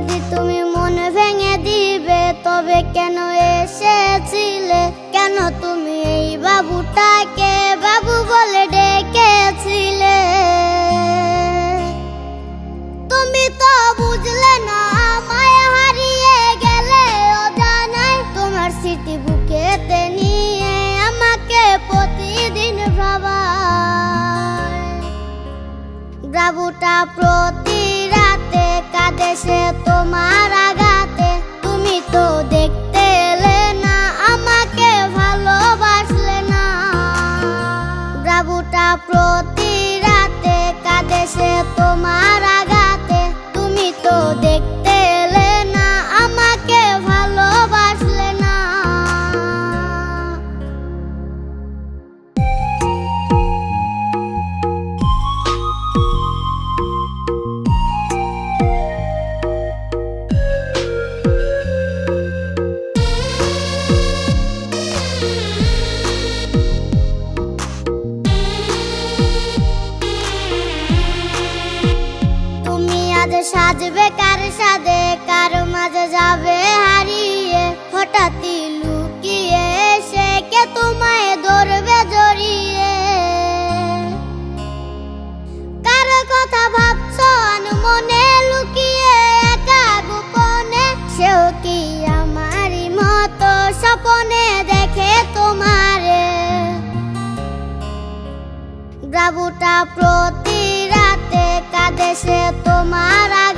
যদি তুমি মন ভেঙে দিবে, তবে কেন এসেছিলে? কেন তুমি এই বাবুটাকে বাবু বলে ডেকেছিলে? তুমি তো বুঝলে না, আমায় হারিয়ে গেলে অজানায় তোমার স্মৃতি বুকেতে নিয়ে আমাকে প্রতিদিন ভাবা বাবুটা প্রতি আঘাতে, তুমি তো দেখতে এলে না, আমাকে ভালোবাসলে না। বাবুটা প্রতি রাতে কাদেশে তোমার আগাতে তুমি তো আজ সাজবে, কার সাদে, কার মাঝে যাবে হারিয়ে। হঠাৎই লুকিয়ে সে কে তোমায় ধরবে জড়িয়ে? কার কথা ভাবছ মনে লুকিয়ে একা গোপনে? সেও কি আমারই মতো স্বপনে দেখে তোমারে? বাবুটা প্রতি সে তোমার